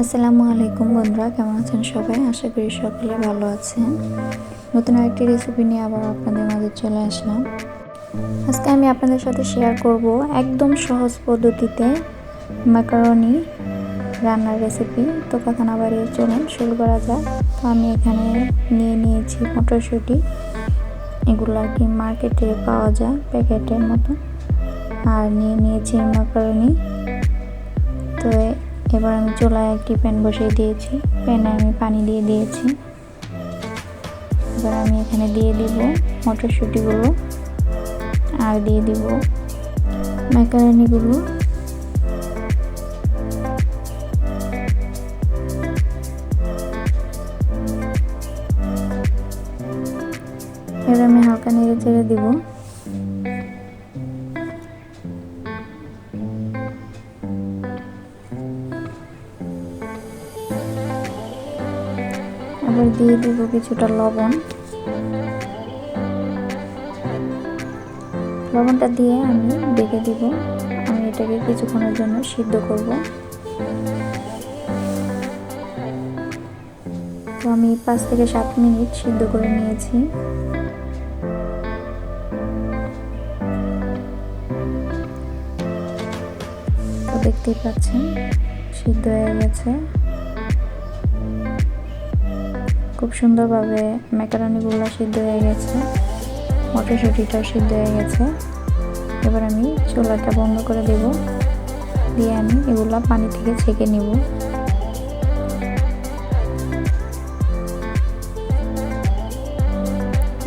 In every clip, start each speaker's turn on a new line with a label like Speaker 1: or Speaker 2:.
Speaker 1: আসসালামু আলাইকুম বন্ধুরা, কেমন আছেন সবাই? আশা করি সকলে ভালো আছেন। নতুন আরেকটি রেসিপি নিয়ে আবার আপনাদের মাঝে চলে আসলাম। আজকে আমি আপনাদের সাথে শেয়ার করব একদম সহজ পদ্ধতিতে ম্যাকারনি রান্নার রেসিপি তো কথা না বাড়িয়ে চলুন, শুরু করা যাক। তো আমি এখানে নিয়ে নিয়েছি মটরশুঁটি। এগুলো আর কি মার্কেটে পাওয়া যায় প্যাকেটের মতো। আর নিয়ে নিয়েছি ম্যাকারনি এবার আমি চুলায় একটি প্যান বসিয়ে দিয়েছি। প্যানে আমি পানি দিয়ে দিয়েছি। এবার আমি এখানে দিয়ে দিব মটরশুঁটিগুলো আর দিয়ে দিব ম্যাকারনিগুলো। এবার আমি হালকা নেড়ে চেড়ে দিব। এবার দিয়ে দিব কিছুটা লবণ। লবণটা দিয়ে আমি ডেকে দিব। আমি এটাকে কিছুক্ষণের জন্য সিদ্ধ করব। তো আমি পাঁচ থেকে সাত মিনিট সিদ্ধ করে নিয়েছি। দেখতেই পাচ্ছেন, সিদ্ধ হয়ে গেছে। খুব সুন্দরভাবে ম্যাকারনিগুলো সিদ্ধ হয়ে গেছে। মটরশুঁটিটাও সিদ্ধ হয়ে গেছে। এবার আমি চুলাটা বন্ধ করে দেব। দিয়ে আমি এগুলা পানি থেকে ছেঁকে নিব।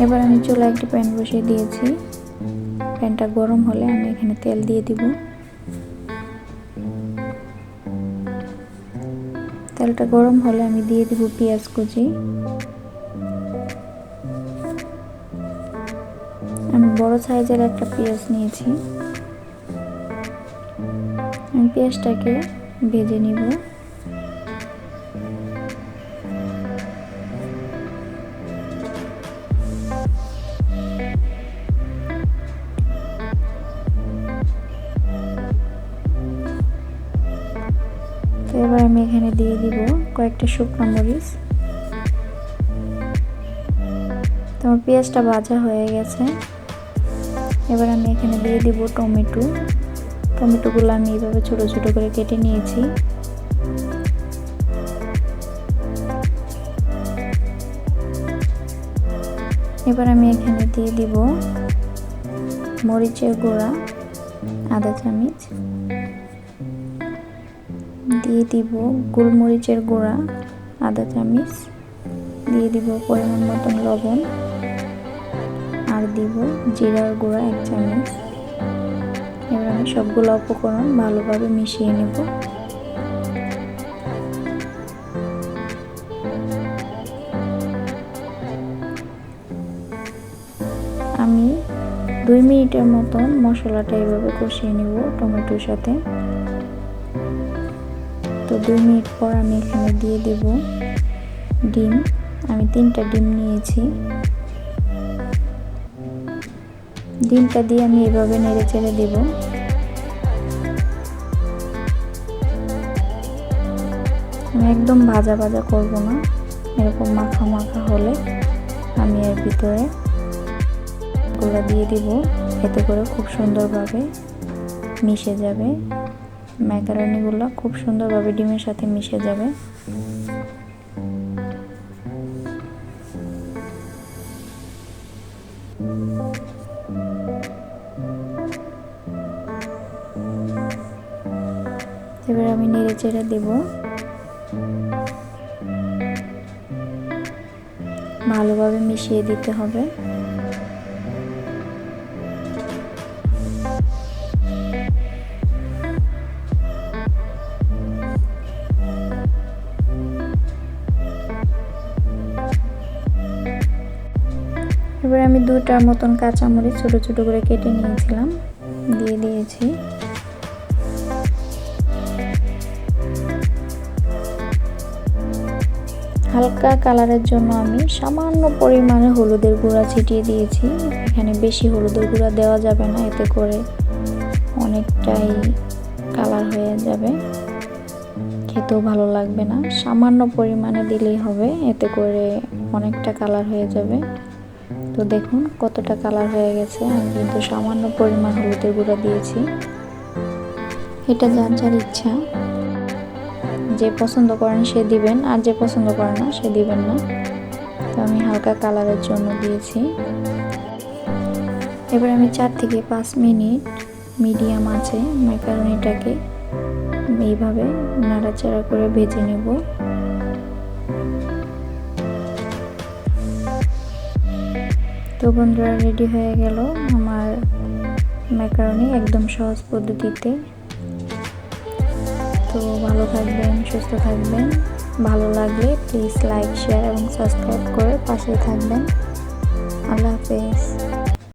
Speaker 1: এবার আমি চুলা একটি প্যান বসিয়ে দিয়েছি। প্যানটা গরম হলে আমি এখানে তেল দিয়ে দিব। তেলটা গরম হলে আমি দিয়ে দেবো পেঁয়াজ কুচি। আমি বড় সাইজের একটা পেঁয়াজ নিয়েছি। আমি পেঁয়াজটাকে ভেজে নিব। তো এবার আমি এখানে দিয়ে দিব কয়েকটা শুকনো মরিচ। তোমার পেঁয়াজটা ভাজা হয়ে গেছে। এবার আমি এখানে দিয়ে দিব টমেটো। টমেটোগুলো আমি এইভাবে ছোটো ছোটো করে কেটে নিয়েছি। এবার আমি এখানে দিয়ে দিব মরিচের গুঁড়া আধা চামচ। দিয়ে দিব গোলমরিচের গুঁড়া আধা চামচ, দিয়ে দিব পরিমাণ মতন লবণ, আর দিব জিরার গুঁড়া এক চামচ। এবার আমি সবগুলো উপকরণ ভালোভাবে মিশিয়ে নেব। আমি দুই মিনিটের মতন মশলাটা এভাবে কষিয়ে নেব টমেটোর সাথে। দুই মিনিট পর আমি এখানে দিয়ে দেব ডিম। আমি তিনটা ডিম নিয়েছি। ডিমটা দিয়ে আমি এভাবে নেড়ে চেড়ে দেব। আমি একদম ভাজা ভাজা করব না। এরকম মাখা মাখা হলে আমি এর ভিতরে গুঁড়া দিয়ে দিব। এতে করে খুব সুন্দরভাবে মিশে যাবে। ম্যাকারনিগুলো খুব সুন্দরভাবে ডিমের সাথে মিশে যাবে। এবার আমি নেড়ে চেড়ে দেব। ভালোভাবে মিশিয়ে দিতে হবে। এবার আমি দুটার মতন কাঁচামরিচ ছোট ছোট করে কেটে নিয়েছিলাম, দিয়ে দিয়েছি। হালকা কালারের জন্য আমি সামান্য পরিমাণে হলুদের গুঁড়া ছিটিয়ে দিয়েছি। এখানে বেশি হলুদের গুঁড়া দেওয়া যাবে না, এতে করে অনেকটাই কালার হয়ে যাবে। খেতেও ভালো লাগবে না, সামান্য পরিমাণে দিলেই হবে, এতে করে অনেকটা কালার হয়ে যাবে। তো দেখুন কতটা কালার হয়ে গেছে। আমি কিন্তু সামান্য পরিমাণ হলুদের গুঁড়া দিয়েছি। এটা যার যার ইচ্ছা। যে পছন্দ করেন সে দিবেন, আর যে পছন্দ করেন না সে দিবেন না। তো আমি হালকা কালারের জন্য দিয়েছি। এবার আমি চার থেকে পাঁচ মিনিট মিডিয়াম আছে। ম্যাকারনিটাকে এইভাবে নাড়াচাড়া করে ভেজে নেব। তো বন্ধুরা রেডি হয়ে গেল আমার ম্যাকারনি একদম সহজ পদ্ধতিতে। তো ভালো থাকবেন, সুস্থ থাকবেন। ভালো লাগলে প্লিজ লাইক শেয়ার এবং সাবস্ক্রাইব করে পাশে থাকবেন। আল্লাহ হাফেজ।